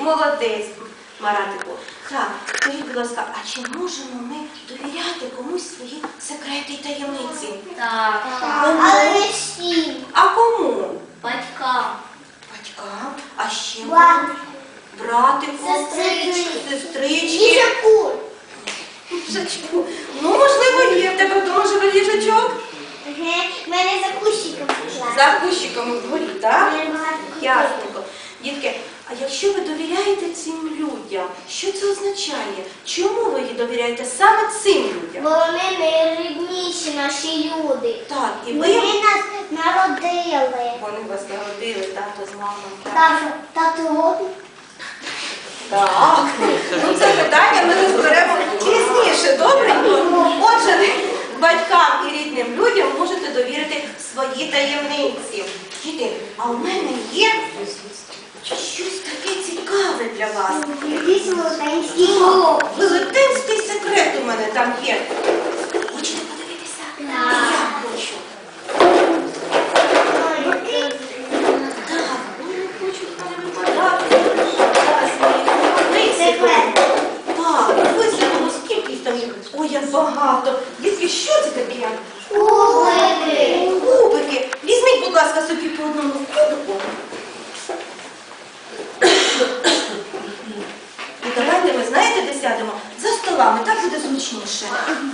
молодець, Маратику. Так, скажіть, будь ласка, а чи можемо ми довіряти комусь свої секрети і таємниці? Так. Кому? Але не всім. А кому? Батькам. Батькам, а ще Брату. братику, Сестричці. сестрички. Їжаку. Їжачку. Ну, можливо, є в тебе вдома живе їжачок. В мене за кущиком. За кущиком у дворі, так? Ясненько. Дітки, а якщо ви довіряєте цим людям, що це означає? Чому ви їй довіряєте саме цим людям? Бо вони найрідніші наші люди. Так, і ви Вони нас народили. вони вас народили, тато з мамою. так? Тато, тато робить. Так. Ну це питання ми розберемо пізніше, добренько. Отже, батькам і рідним людям можете довірити свої таємниці. Діти, а у мене є щось таке цікаве для вас. Якийсь велетенський голуб. Велетенський секрет у мене там є. Хочете подивитися? І я хочу. Так, їх висипемо. Так, скільки їх там є? Ой, як багато. Дітки, що це таке? Кубики. Кубики. Візьміть, будь ласка, собі по одному кубику. І давайте ми, знаєте, де сядемо? За столами, так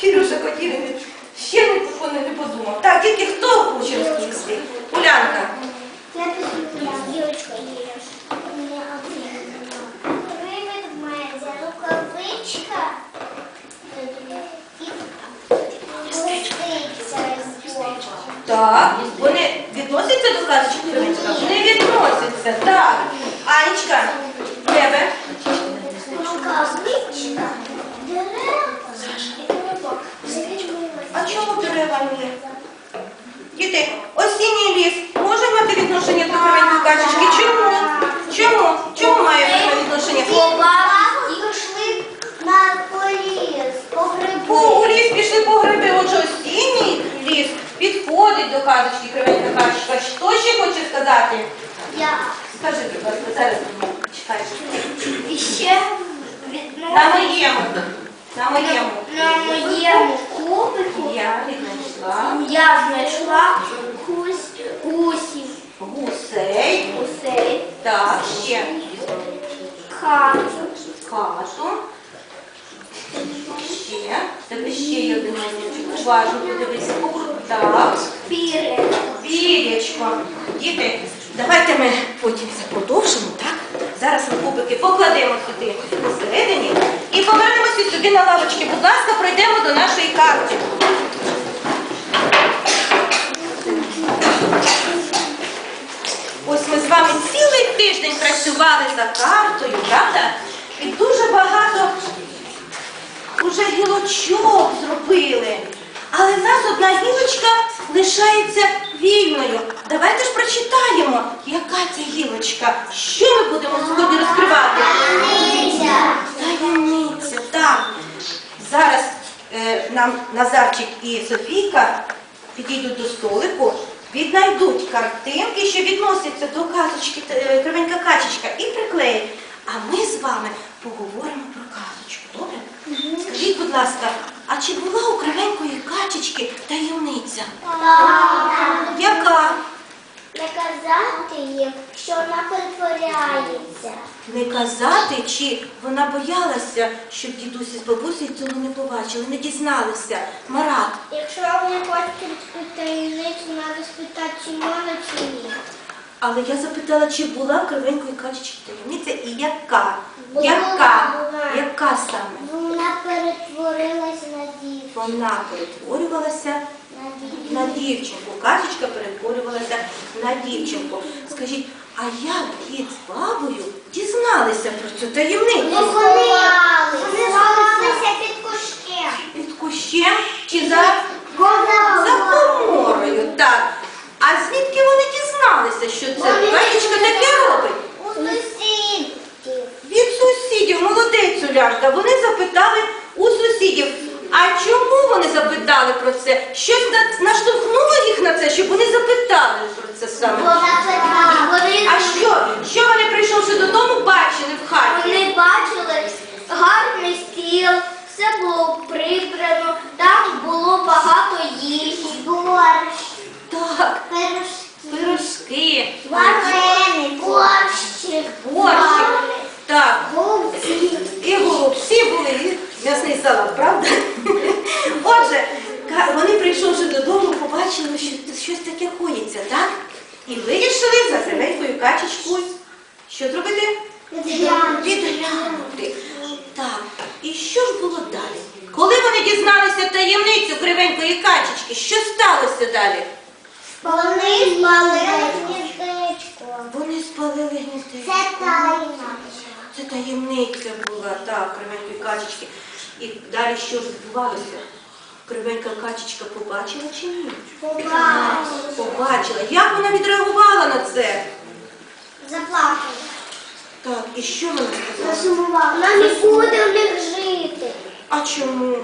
Кирюша Котівник ще не, не, не подумав. Так, тільки хто хоче розповісти? Улянка. Дівочка є. Рукавичка. І листиця із боку. Так, вони відносяться до казочки? Не відносяться, так. Анечка, в тебе? Рукавичка. Дерева. А дерева? Діти, осінній ліс може мати відношення до кривенької качечки? Чому? Чому? Чому має таке відношення? Бабу пішли на поліс, по По гриби. у ліс пішли по гриби, отже осінній ліс підходить до казочки кривенька качечка. Що ще хоче сказати? Я. Скажи, будь ласка, зараз мені чекай. І ще від На моєму. На моєму. на моєму кубику Я віднайшла я знайшла гусь, гусів, гусей. гусей, Так, ще хату, кату. Ще. В Тебе ще є один язичок. Уважно подивися. Так. піри. Пірячко. Діти, давайте ми потім це продовжимо, так? Зараз ми кубики покладемо сюди посередині і повернемося на лавочки. Будь ласка, пройдемо до нашої карти. Ось ми з вами цілий тиждень працювали за картою, правда? І дуже багато уже гілочок зробили. Але в нас одна гілочка лишається вільною. Давайте ж прочитаємо, яка ця гілочка. Що ми будемо сьогодні розкривати? Таємниця. Зараз е, нам Назарчик і Софійка підійдуть до столику, віднайдуть картинки, що відносяться до казочки е, Кривенька качечка, і приклеять. А ми з вами поговоримо про казочку. Добре? Скажіть, будь ласка, а чи була у кривенької качечки таємниця? Яка? Не казати їм, що вона перетворяється. Не казати, чи вона боялася, щоб дідусь з бабусею цього не побачили, не дізналися. Марат. Якщо вони хочуть таємницю, треба спитати, чи можна, чи ні. Але я запитала, чи була в кривенької качечки таємниця і яка? Була, яка? була. Яка саме? Вона перетворилась на дівчинку. Вона перетворювалася На дівчинку. Качечка перетворювалася на дівчинку. Скажіть, а як дід з бабою дізналися про цю таємницю? Вони сховалися. Під кущем. Під кущем чи за, за коморою? Так. А звідки вони дізналися, що це качечка таке робить? У сусідів. Від сусідів, молодець Уляшка, вони запитали у сусідів. А чому вони запитали про це? Щось наштовхнуло їх на це, щоб вони запитали про це саме. А що? Що вони прийшовши додому, бачили в хаті? вони бачили гарний стіл, все було прибрано, там було багато їжі. Борщ, Так, пирожки, пирожки, варени, борщик, борщик. Так, голубці. і голубці були, і м'ясний салат, правда? Отже, ка- вони прийшовши побачили, що щось таке коїться, так? І вирішили за кривенькою качечкою. Що зробити? Відглянути. Так, і що ж було далі? Коли вони дізналися таємницю кривенької качечки, що сталося далі? Вони спалили гніздечко. Вони спалили гніздечко. Це тайна. Це таємниця була, так, кривенької качечки. І далі що ж відбувалося? Кривенька качечка побачила чи ні? Побачила. Побачила. Як вона відреагувала на це? Заплакала. Так, і що вона сказала? Засумувала. Вона не буде в них жити. А чому?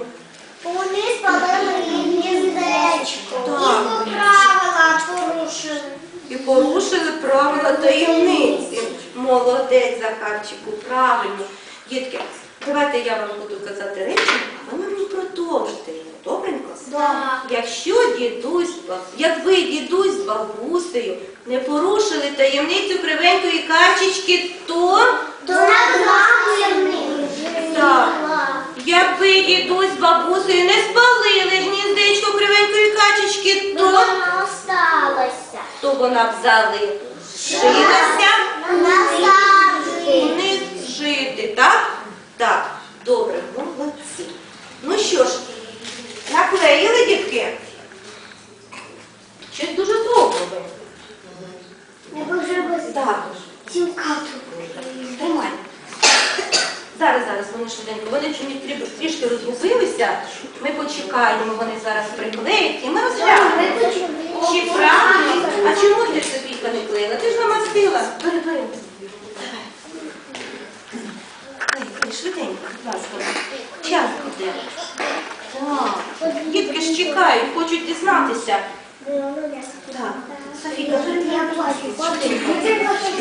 Вони спалили її гніздечко. Так. І правила порушили. І порушили правила таємниці. Молодець, Захарчику, правильно. Дітки, давайте я вам буду казати речі, а ви мені продовжите його. Добренько? Так. Якщо дідусь, як ви, дідусь з бабусею, не порушили таємницю кривенької качечки, то То Так. якби дідусь з бабусею не спалили гніздечко кривенької качечки, То вона осталася. то вона б залишилася Назавжди. не жити, так? Так, добре, молодці. Ну що ж, наклеїли дітки? Щось дуже довго ви. Не дуже без Так, кату. тримай. Зараз, зараз, вони швиденько. Вони чомусь трі- трішки розгубилися. Ми почекаємо, вони зараз приклеять і ми розглянемо. Чи правильно? А чому ти Софійка не клеїла? Ти ж намастила. Бери. Давай. Швиденько, будь ласка. Час іде. Так. Дітки ж чекають, хочуть дізнатися. Так. Софійка,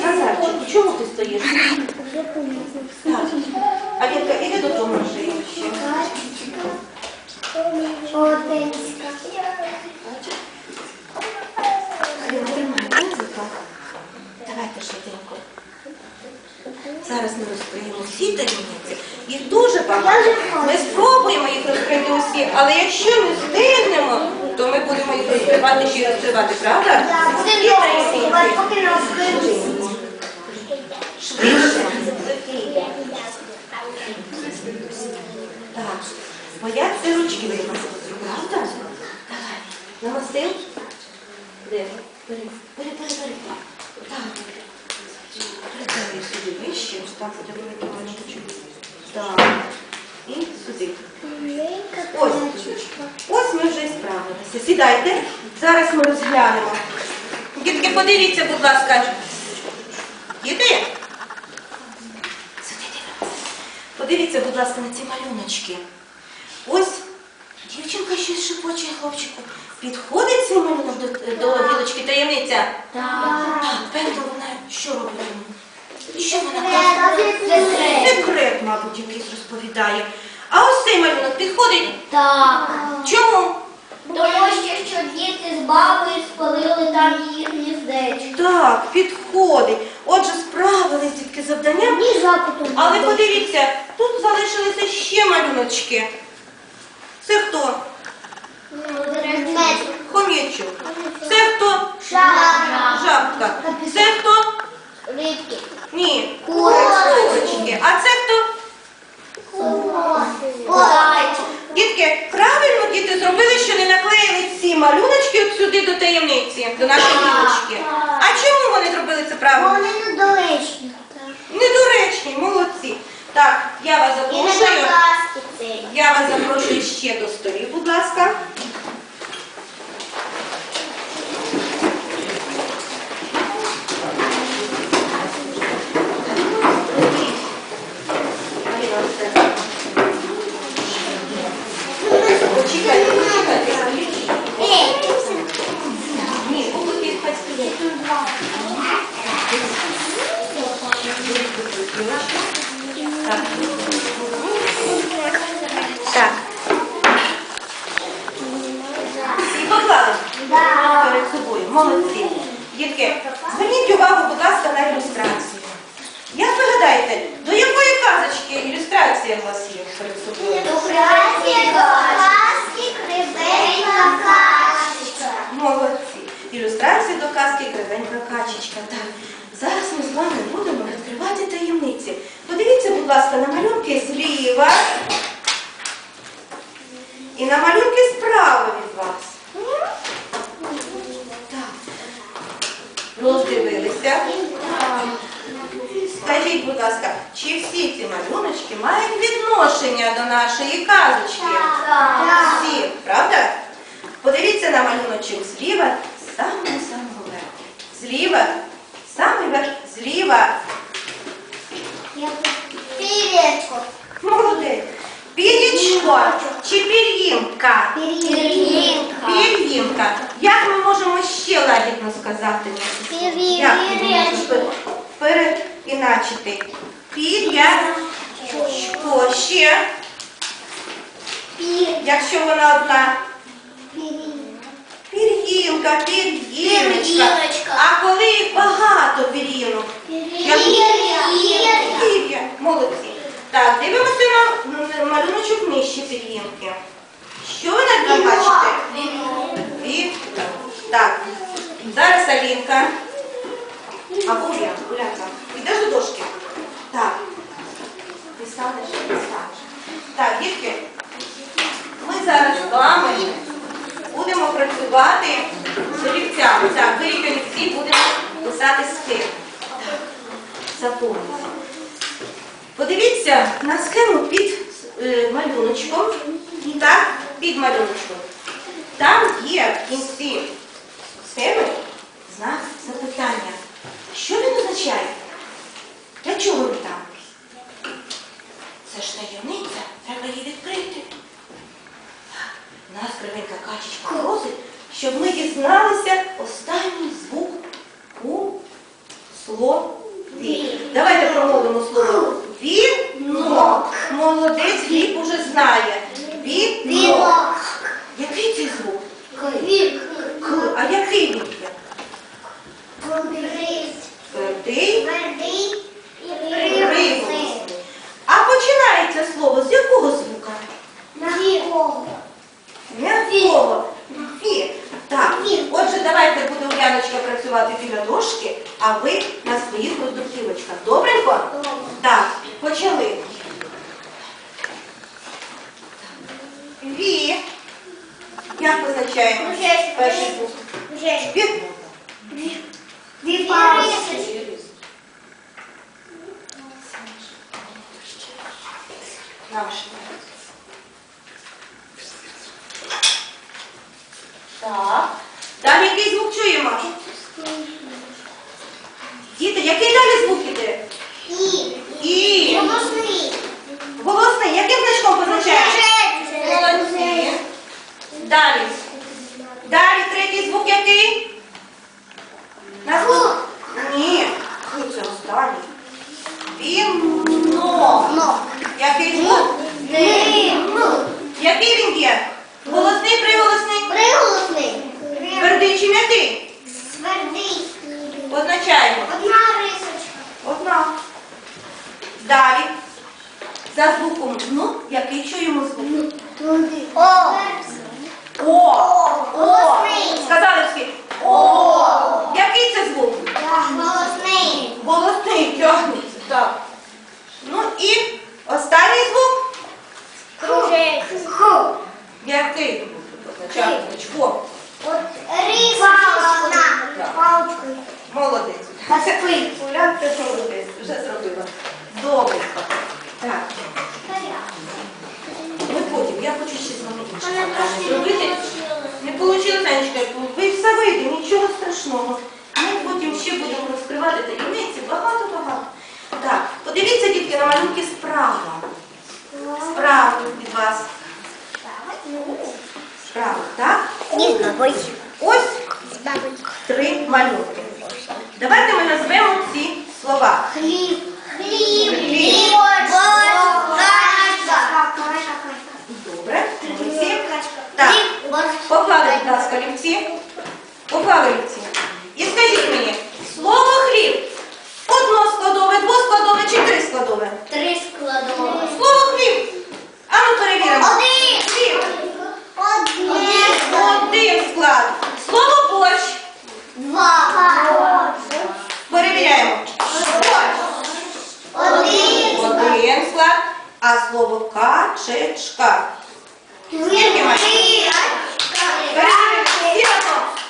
Назарчик, чому ти стоїш? Так. Алінка, іди додому вже ще. Музика. Давайте швиденько. Зараз ми розкриємо всі таємниці. Їх дуже багато. Ми спробуємо їх розкрити усі, але якщо не встигнемо, то ми будемо їх розкривати ще й розкривати, правда? Всі таємниці. Швидше. Так. Бояться ручки вимазати, правда? Давай. Намастив? Де? Бери, бери, бери, бери. Так. Прибери сюди вище, ось так буде малюночок. Так. І сюди. Ось. Ось ми вже і справилися. Сідайте. Зараз ми розглянемо. Дітки, подивіться, будь ласка. Діти? Подивіться, будь ласка, на ці малюночки. Ось дівчинка щось шепоче хлопчику. Підходить цей малюнок до, до таємниця? Так, певно, вона що робить? Що вона каже? Секрет, мабуть, якийсь розповідає. А ось цей малюнок підходить. Так. Чому? Тому що, що діти з бабою спалили там її гніздечко. Так, підходить. Отже, справились дітки з завданням. Ні запиту. Але подивіться, тут залишилися ще малюночки. Це хто? Хом'ячок. Це хто? Жаба. Жабка. Це хто? Рибки. Ні. Курочки. А це хто? Дітки, правильно діти зробили, що не наклеїли ці малюночки от сюди до таємниці, до нашої гілочки. А чому вони зробили це правильно? Вони недоречні. Недоречні, молодці. Так, я вас запрошую. Я вас запрошую ще до столів, будь ласка. Почекайте, почекайте. Ні, поки хай стоїть. Так. Так. Всі поклали перед собою. Молодці. Дітки, зверніть увагу, будь ласка, на ілюстрацію. Як ви гадаєте, до якої казочки ілюстрація у вас є Ілюстрація до казки Кривенька качечка. Так. Зараз ми з вами будемо відкривати таємниці. Подивіться, будь ласка, на малюнки зліва і на малюнки справа від вас. Так. Роздивилися. Скажіть, будь ласка, чи всі ці малюночки мають відношення до нашої казочки? Всі, правда? Подивіться на малюночок зліва, самого самого верху. Зліва, самий верх, зліва. Молодець. Пір'ячко чи пір'їнка? Пір'їнка. Як ми можемо ще лагідно сказати? Як ми можемо пер- переіначити? Пір'ячко ще, якщо вона одна. Пір'їнка, пір'їночка. А коли їх багато пір'їнок? Пір'я. Молодці. Так, дивимося на малюночок нижче пір'їнки. Що ви на бачите? Вітка. Так, зараз Алінка. Або Уля, Уляка. Йдеш до дошки? Так. Ти станеш, ти станеш. Так, дітки, ми зараз з вами будемо працювати з олівцями. Так, беріть олівці, будемо писати. Так, запомніть. Подивіться на схему під е, малюночком. Так, під малюночком. Там є кінці схеми знак запитання. Що він означає? Для чого він там? Це ж таємниця, треба її відкрити. Нас кривенька качечка просить, щоб ми дізналися останній звук у слові. Давайте промовимо слово вінок. Молодець Гліб уже знає. Вінок. Який це звук? К. А який він є? Твердий. Приголосний. А починається слово з якого звука? М'якого. Ві. Так. Отже, давайте буде Уляночка працювати біля дошки, а ви на своїх роздруківочках. Добренько? Так, почали. Ві. Як визначаємо перший звук? Ві. Наш. Так. Далі який звук чуємо? Діти, який далі звук іде? І. Голосний. Яким значком позначаємо? Молодці. Далі. Далі третій звук який? Назву? Ні. Х це останній. Віно. Який звук? Який він є? Голосний, приголосний? Твердий чи м'який? Позначаємо. Одна. Далі. За звуком ну, який чуємо звук? О. О. Сказали всі. О. Який це звук? Голосний тягнеться. Так. Ну і останній звук. Який? Позначаємо значком. Молодець. Улян, ти молодець. Вже зробила. Добре. Так. Ми потім. Я хочу ще з вами інше зробити. Не вийшло, Танечка, ви все вийде, нічого страшного. Ми потім ще будемо розкривати таємниці багато-багато. Так, подивіться, дітки, на малюнки справа. Справа від вас. Справа, так? Ось три малюнки. Давайте ми назвемо ці слова. Хліб, хліб, хліб, Добре, молодці. Так, поклали, будь ласка, олівці. Поклали олівці. І скажіть мені, слово хліб односкладове, двоскладове чи трискладове? Три складові. Слово хліб. А ну перевіримо. Один. Хліб. Один склад. Слово борщ. Два. Перевіряємо. Борщ. Один. Один склад. А слово качечка.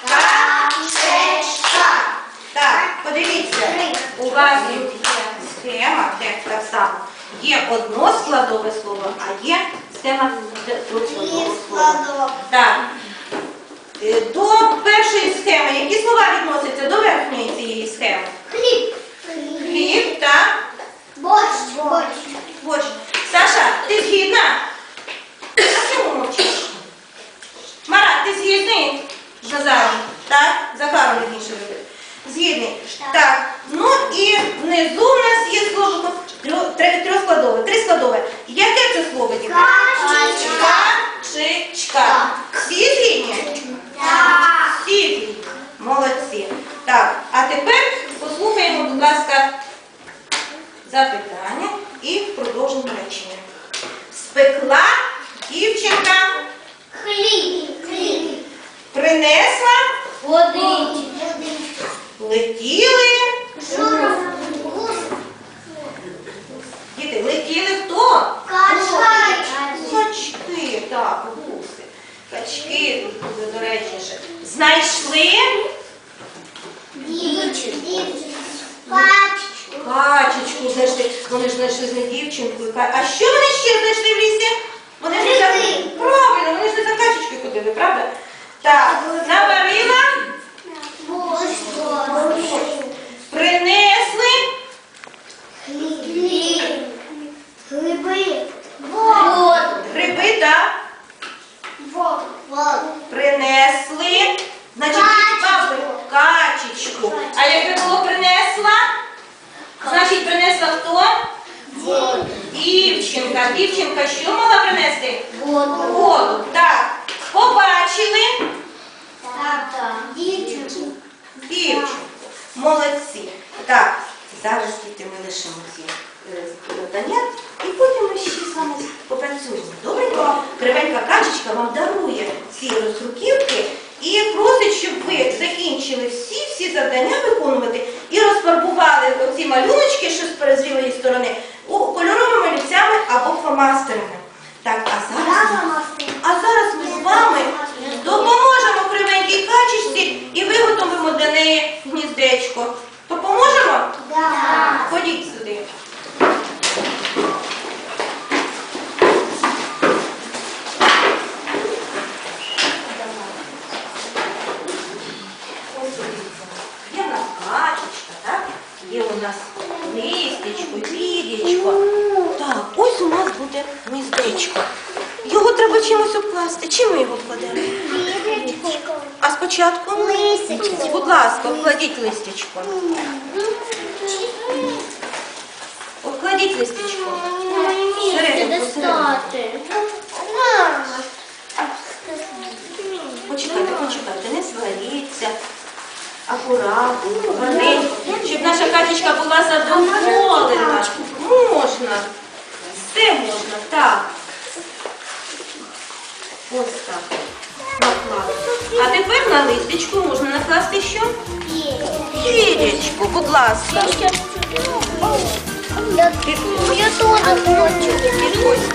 Качечка. Так, подивіться. У вас є схема, текст так само. Є односкладове слово, а є схема двоскладового слова. Так. Е, До першої схеми, які слова відносяться до верхньої цієї схеми? Хліб. Хліб та Борщ. Борщ. борщ. Саша, ти згідна? А чому мовчиш? Марат, ти згідний з Назаром? Так? Захаром вірніше вибір. Згідний. Так. Ну і внизу в нас є тре- трьохскладове, трискладове. Яке це слово, діти? Качечка. Качечка. Всі згідні? Так. Всі згідні. Молодці. Так, а тепер послухаємо, будь ласка, запитання і продовжимо речення. Спекла дівчинка, Хліб. Хліб. принесла, Водички. летіли. Жур. Гус. Діти, летіли хто? Качка. Качки, так, гуси. Качки, тут буде доречніше. Знайшли Дівчинку. Качечку, знайшли. Вони ж знайшли з не дівчинкою. А що paixão ласка, вкладіть листячко. Вкладіть листячко. Почекайте, почекайте, не сваріться. Акуратно, гарненько. Щоб наша Катечка була задоволена. Можна. Все можна, так. Ось так. А тепер на листочку можна накласти що? Вірічку, будь ласка. Я теж хочу.